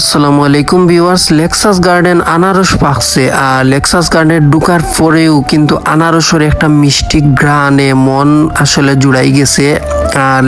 আসসালামু আলাইকুম viewers Lexus garden আনারস পাকছে। আর লেক্সাস গার্ডেন ঢুকার পরেও কিন্তু আনারসের একটা মিষ্টি গ্রানে মন আসলে জুড়াই গেছে।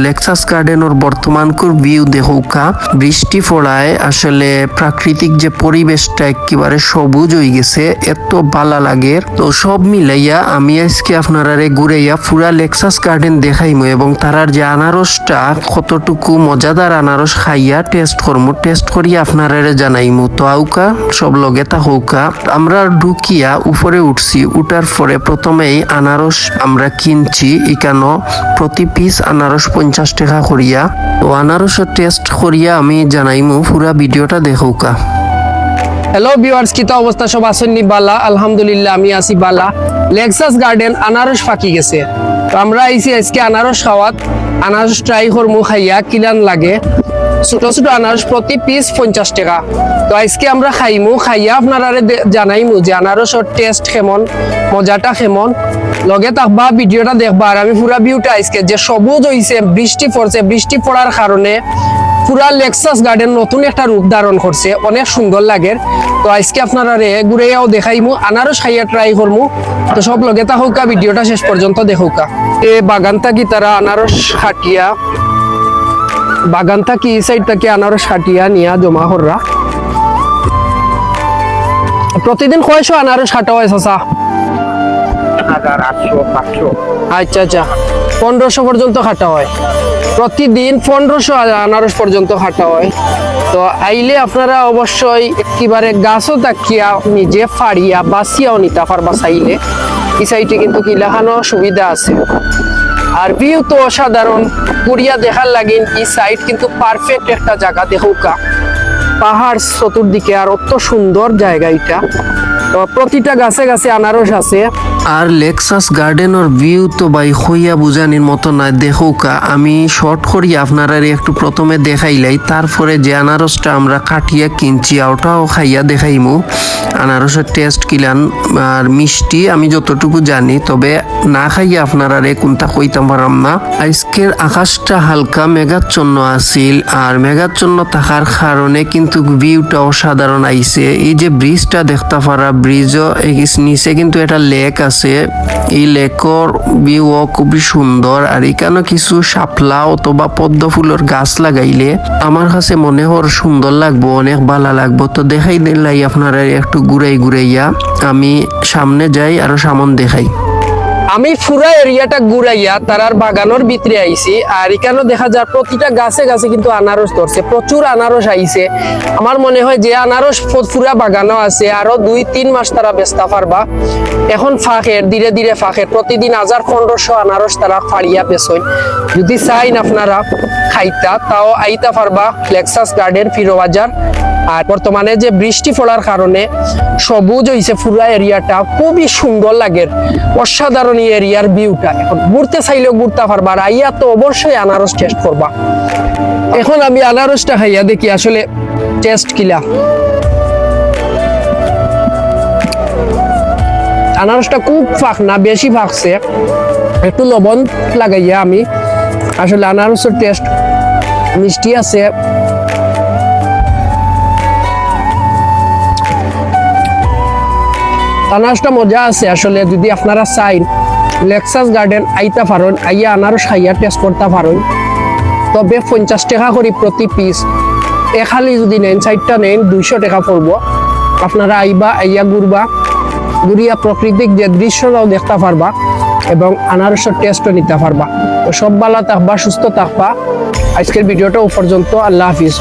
লেক্সাস গার্ডেনের বর্তমানকুর ভিউ দেখুকা বৃষ্টি পড়ায় আসলে প্রাকৃতিক যে পরিবেশটা একেবারে সবুজ হয়ে গেছে, এত ভালো লাগে। তো সব মিলাইয়া আমি আজকে আপনারারে ঘুরাইয়া পুরা লেক্সাস গার্ডেন দেখাইমু এবং তারার যে আনারসটা, কতটুকু মজাদার আনারস খাইয়া টেস্ট করমু টেস্ট করিয়া আপনারারে জানাইমু। তো আউকা, সব লগে তা হৌকা আমরা ঢুকিয়া উপরে উঠছি, উঠার পরে প্রথমেই আনারস আমরা কিনছি, এখানো প্রতি পিস আনারস পঞ্চাশ টাকা করিয়া। তো আনারসের টেস্ট করিয়া আমি জানাইমু, পুরা ভিডিওটা দেখুকা। হ্যালো ভিউয়ার্স কিতা অবস্থা? সব আছেন নি? বালা, আলহামদুলিল্লাহ, আমি আছি বালা। লেক্সাস গার্ডেন আনারস ফাঁকি গেছে। তো আমরা আইছি আজকে আনারস খাওয়াত। আনারস ট্রাই করমু, খাইয়া কিলান লাগে। ছোট ছোট আনারস প্রতি পিস পঞ্চাশ টাকা। তো আজকে আমরা খাইমু, খাইয়া আপনারা জানাইমু যে আনারসের টেস্ট কেমন, মজাটা কেমন। লগে থাকবা, ভিডিওটা দেখবা। আর আমি পুরা ভিউটা আজকে যে সবুজ হইছে, বৃষ্টি পড়ছে, বৃষ্টি পড়ার কারণে পুরা লেক্সাস গার্ডেন নতুন একটা রূপ ধারণ করছে। অনেক সুন্দর লাগে। তো আজকে আপনারা রে ঘুরেও দেখাইমু, আনারস খাইয়া ট্রাই করমু। তো সব লগে হোকা ভিডিওটা শেষ পর্যন্ত দেখুকা। এ বাগানটা থাকি তারা আনারস খাটিয়া বাগান থাকি এই সাইড থেকে আনারস খাটিয়া নিয়া জমা কররা প্রতিদিন কয়শো আনারস খাটা হয় চাচা? আচ্ছা আচ্ছা। পনেরোশো পর্যন্ত খাটা হয়। প্রতিদিন পনেরোশো আনারস পর্যন্ত খাটা হয়। তো আইলে আপনারা অবশ্যই একেবারে গাছও তাকিয়া নিজে ফাড়িয়া বাসিয়াও নিতে পারবা চাইলে। এই সাইডে কিন্তু কিলাখানো সুবিধা আছে। আর ভিউ তো অসাধারণ। কুড়িয়া দেখার লাগিন এই সাইড কিন্তু পারফেক্ট একটা জায়গা দেখুকা পাহাড় চতুর্দিকে আর অত সুন্দর জায়গা এটা। প্রতিটা গাছে গাছে আনারস আছে। আর লেক্সাস গার্ডেনের ভিউ তো ভাই হইয়া বুঝানির মতো না দেখৌকা আমি শর্ট করি আপনারা একটু প্রথমে দেখাইলাই তারপরে যে আনারসটা আমরা কাটিয়া কিনছি, ওটাও খাইয়া দেখাইমু। আনারসের টেস্ট কিলান আর মিষ্টি, আমি যতটুকু জানি, তবে না খাইয়া আপনারা রে কোনটা কইতাম পারাম না। আজকের আকাশটা হালকা মেঘাচ্ছন্ন আছিল, আর মেঘাচ্ছন্ন থাকার কারণে কিন্তু ভিউটা অসাধারণ আইছে। এই যে ব্রিজটা দেখতে পারা ব্রিজও নিচে কিন্তু এটা লেক আছে। এই লেকর ভিউও খুবই সুন্দর। আর এখানে কিছু শাপলা অথবা পদ্ম ফুলের গাছ লাগাইলে আমার কাছে মনে হর সুন্দর লাগবো, অনেক ভালো লাগবো। তো দেখাই দিলাই আপনারা একটু ঘুরাই ঘুরাইয়া। আমি সামনে যাই আরও সামন দেখাই। আমি পুরা এরিয়াটা ঘুরাইয়া তারার বাগানোর ভিতরে আইছি, আর এখানে দেখা যায় প্রতিটা গাছে গাছে কিন্তু আনারস ধরছে, প্রচুর আনারস আইছে। আমার মনে হয় যে আনারস পুরা বাগানও আছে, আরও দুই, তিন মাস তারা বেচতে পারবা। এখন ফাঁকের, ধীরে ধীরে ফাঁকের, প্রতিদিন হাজার পনেরোশো আনারস তারা ফাড়িয়া পেছই যদি চাইন আপনারা খাইতা, তাও আইতা পারবা লেক্সাস গার্ডেন ফিরোবাজার আর বর্তমানে যে বৃষ্টি পড়ার কারণে সবুজ হয়েছে পুরা এরিয়াটা, খুবই সুন্দর লাগে। অসাধারণ এরিয়ার ভিউটা এখন ঘুরতে চাইলেও ঘুরতে পারবা আর আইয়া তো অবশ্যই আনারস টেস্ট করবা। এখন আমি আনারসটা খাইয়া দেখি আসলে টেস্ট কিলা। আনারসটা খুব ফাঁক না, বেশি ফাঁকছে একটু লবণ লাগাইয়া আমি আসলে আনারসের টেস্ট মিষ্টি আছে। আনারসটা মজা আছে। আসলে যদি আপনারা চাইন লেক্সাস গার্ডেন আইতা পারেন, আইয়া আনারস খাইয়া টেস্ট করতে পারেন। তবে পঞ্চাশ টাকা করে প্রতি পিস এখালি যদি নেন, চারটা নেন, দুইশো টাকা পড়ব। আপনারা আইবা, আইয়া ঘুরবা, ঘুরিয়া প্রাকৃতিক যে দৃশ্যটাও দেখতে পারবা এবং আনারসের টেস্টও নিতে পারবা। তো সব ভালো থাকবা, সুস্থ থাকবা। আজকের ভিডিওটা পর্যন্ত, আল্লাহ হাফিজ।